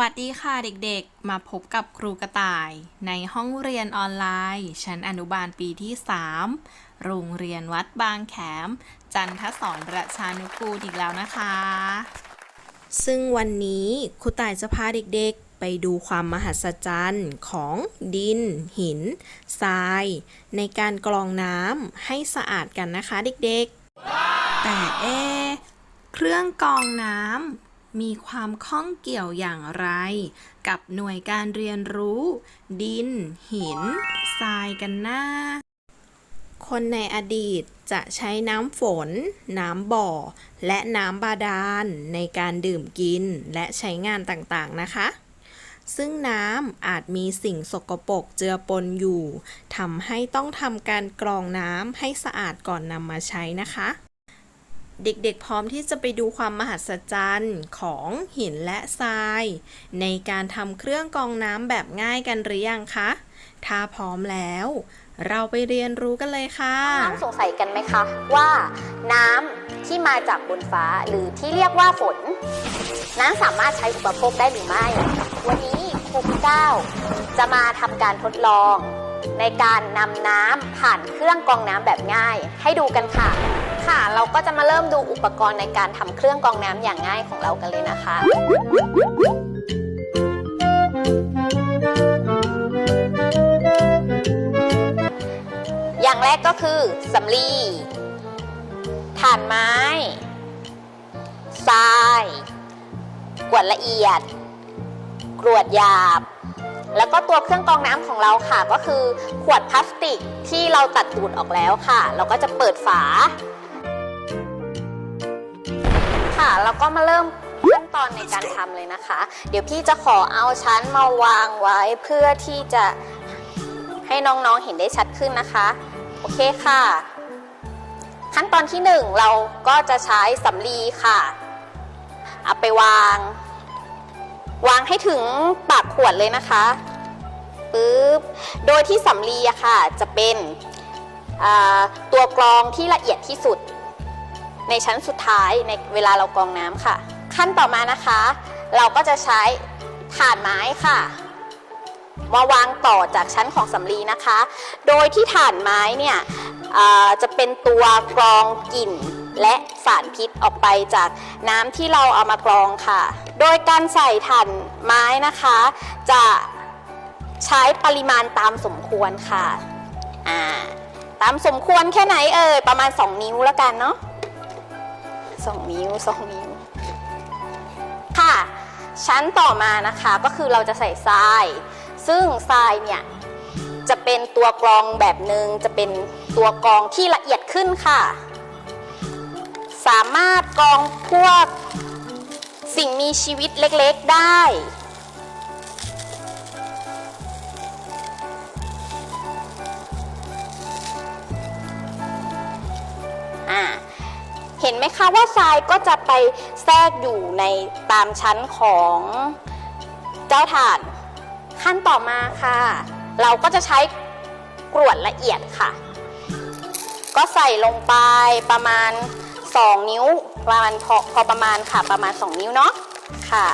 วัสดีค่ะเด็กๆ มาพบกับครูกระต่าย ในห้องเรียนออนไลน์ ชั้นอนุบาลปีที่ 3 โรงเรียนวัดบางแขม จันทศรประชานุกูลอีกแล้วนะคะ ซึ่งวันนี้ครูต่ายจะพาเด็กๆ ไปดูความมหัศจรรย์ของดิน หิน ทราย ในการกรองน้ำให้สะอาดกันนะคะเด็กๆ แต่เอเครื่องกรองน้ำ มีความข้องเกี่ยวอย่างไร กับหน่วยการเรียนรู้ ดิน หิน ทรายกันหนะคนในอดีตจะใช้น้ำฝน น้ำบ่อ และน้ำบาดาลในการดื่มกินและใช้งานต่างๆนะคะ ซึ่งน้ำอาจมีสิ่งสกปรกเจือปนอยู่ทำให้ต้องทำการกรองน้ำให้สะอาดก่อนนำมาใช้นะคะ เด็กๆ พร้อมที่จะไปดูความมหัศจรรย์ของหินและทราย ในการทำเครื่องกรองน้ำแบบง่ายกันหรือยังคะ ถ้าพร้อมแล้ว เราไปเรียนรู้กันเลยค่ะ น้องสงสัยกันไหมคะ ว่าน้ำที่มาจากบนฟ้าหรือที่เรียกว่าฝน นั้นสามารถใช้อุปโภคได้หรือไม่ วันนี้ครูเก้าจะมาทำการทดลอง ในการนำน้ำผ่านเครื่องกรองน้ำแบบง่าย ให้ดูกันค่ะ ค่ะ เราก็จะมาเริ่มดูอุปกรณ์ในการทำเครื่องกรองน้ำอย่างง่ายของเรากันเลยนะคะ อย่างแรกก็คือสำลีถ่านไม้ ทราย กวดละเอียด กรวดหยาบ แล้วก็ตัวเครื่องกรองน้ำของเราค่ะ ก็คือขวดพลาสติกที่เราตัดตูดออกแล้วค่ะ เราก็จะเปิดฝา ค่ะ แล้วก็มาเริ่มขั้นตอนในการทำเลยนะคะ เดี๋ยวพี่จะขอเอาชั้นมาวางไว้เพื่อที่จะให้น้องๆเห็นได้ชัดขึ้นนะคะ โอเคค่ะ ขั้นตอนที่หนึ่งเราก็จะใช้สำลีค่ะเอาไปวาง วางให้ถึงปากขวดเลยนะคะปึ๊บโดยที่สำลีอะค่ะ จะเป็นตัวกรองที่ละเอียดที่สุด ในชั้นสุดท้ายในเวลาเรากรองน้ำค่ะ ขั้นต่อมานะคะ เราก็จะใช้ถ่านไม้ค่ะมาวางต่อจากชั้นของสำลีนะคะ โดยที่ถ่านไม้เนี่ยจะเป็นตัวกรองกลิ่นและสารพิษออกไปจากน้ำที่เราเอามากรองค่ะ โดยการใส่ถ่านไม้นะคะ จะใช้ปริมาณตามสมควรค่ะ ตามสมควรแค่ไหนเอ่ยประมาณ 2 นิ้วแล้วกันเนาะ สองนิ้ว2นิ้ว ค่ะ ชั้นต่อมานะคะก็คือเราจะใส่ทราย ซึ่งทรายเนี่ยจะเป็นตัวกรองแบบหนึ่งจะเป็นตัวกรองที่ละเอียดขึ้นค่ะ สามารถกรองพวกสิ่งมีชีวิตเล็กๆได้ เห็นไหมคะว่าทรายก็จะไปแทรกอยู่ในตามชั้นของเจ้าถ่าน ขั้นต่อมาค่ะ เราก็จะใช้กรวดละเอียดค่ะ ก็ใส่ลงไปประมาณ 2 นิ้วประมาณพอพอประมาณค่ะประมาณ 2 นิ้วเนาะค่ะ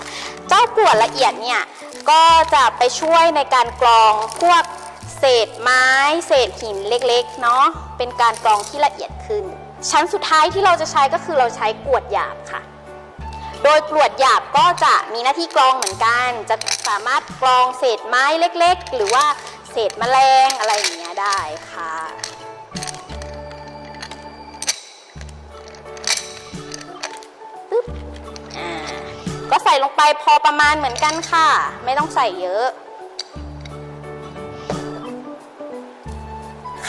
เจ้ากรวดละเอียดเนี่ยก็จะไปช่วยในการกรองพวกเศษไม้ เศษหินเล็กๆเนาะเป็นการกรองที่ละเอียดขึ้น ชั้นสุดท้ายที่เราจะใช้ก็คือเราใช้กรวดหยาบค่ะ โดยกรวดหยาบก็จะมีหน้าที่กรองเหมือนกัน จะสามารถกรองเศษไม้เล็กๆ หรือว่าเศษแมลงอะไรอย่างเงี้ยได้ค่ะปึ๊บอ่าก็ใส่ลงไปพอประมาณเหมือนกันค่ะ ไม่ต้องใส่เยอะ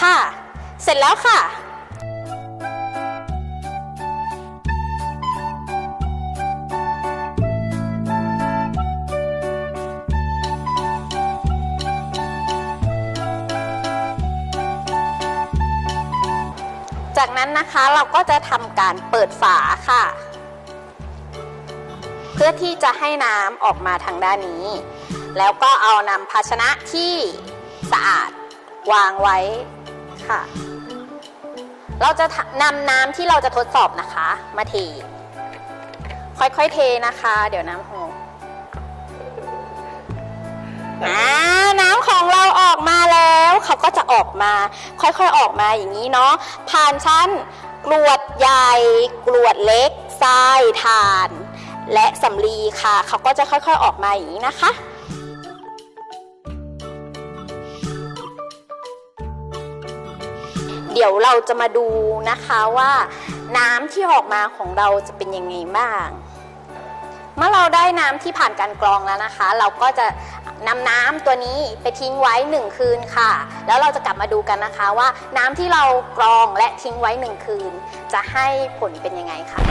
ค่ะ เสร็จแล้วค่ะ จากนั้นนะคะเราก็จะทำการเปิดฝาค่ะ เพื่อที่จะให้น้ำออกมาทางด้านนี้ แล้วก็เอานำภาชนะที่สะอาดวางไว้ค่ะ เราจะนำน้ำที่เราจะทดสอบนะคะ มาเทค่อยๆเทนะคะ เดี๋ยวน้ำหก อ่าน้ำของเราออกมาแล้วเขาก็จะออกมา ค่อยๆออกมาอย่างนี้เนาะผ่านชั้นกรวดใหญ่ กรวดเล็กทรายถ่าน และสำลีค่ะ เขาก็จะค่อยๆออกมาอย่างนี้นะคะเดี๋ยวเราจะมาดูนะคะว่าน้ำที่ออกมาของเราจะเป็นยังไงบ้าง เมื่อเราได้น้ำที่ผ่านการกรองแล้วนะคะ เราก็จะนำน้ำตัวนี้ไปทิ้งไว้ 1 คืนค่ะ แล้วเราจะกลับมาดูกันนะคะว่าน้ำที่เรากรองและทิ้งไว้ 1 คืน จะให้ผลเป็นยังไงค่ะ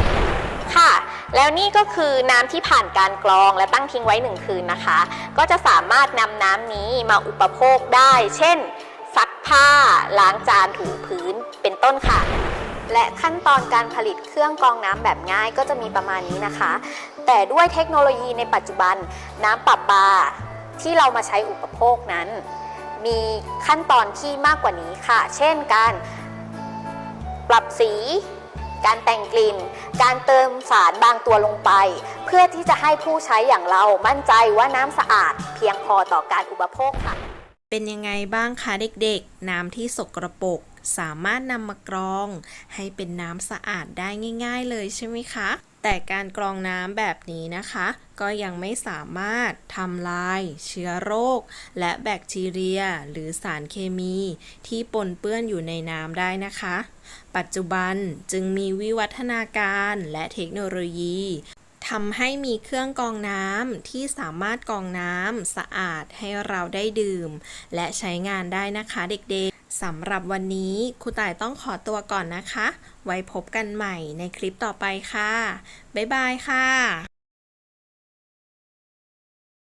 ค่ะ แล้วนี่ก็คือน้ำที่ผ่านการกรองและตั้งทิ้งไว้ 1 คืนนะคะ ก็จะสามารถนำน้ำนี้มาอุปโภคได้ เช่น ซักผ้า ล้างจานถูพื้นเป็นต้นค่ะ และขั้นตอนการผลิตเครื่องกรองน้ำแบบง่ายก็จะมีประมาณนี้นะคะ แต่ด้วยเทคโนโลยีในปัจจุบันน้ำประปาที่เรามาใช้อุปโภคนั้น มีขั้นตอนที่มากกว่านี้ค่ะ เช่นการปรับสี การแต่งกลิ่น การเติมสารบางตัวลงไป เพื่อที่จะให้ผู้ใช้อย่างเรามั่นใจว่าน้ำสะอาด เพียงพอต่อการอุปโภคค่ะ เป็นยังไงบ้างคะเด็กๆ น้ำที่สกรปรก สามารถนำมากรอง ให้เป็นน้ำสะอาดได้ง่าย ๆ เลยใช่ไหมคะ แต่การกรองน้ำแบบนี้นะคะ ก็ยังไม่สามารถทำลาย เชื้อโรค และแบคทีเรีย หรือสารเคมี ที่ปนเปื้อนอยู่ในน้ำได้นะคะ ปัจจุบันจึงมีวิวัฒนาการและเทคโนโลยีทำให้มีเครื่องกรองน้ำที่สามารถกรองน้ำสะอาดให้เราได้ดื่ม และใช้งานได้นะคะเด็กๆ สำหรับวันนี้ครูต่ายต้องขอตัวก่อนนะคะ ไว้พบกันใหม่ในคลิปต่อไปค่ะ บ๊ายบายค่ะ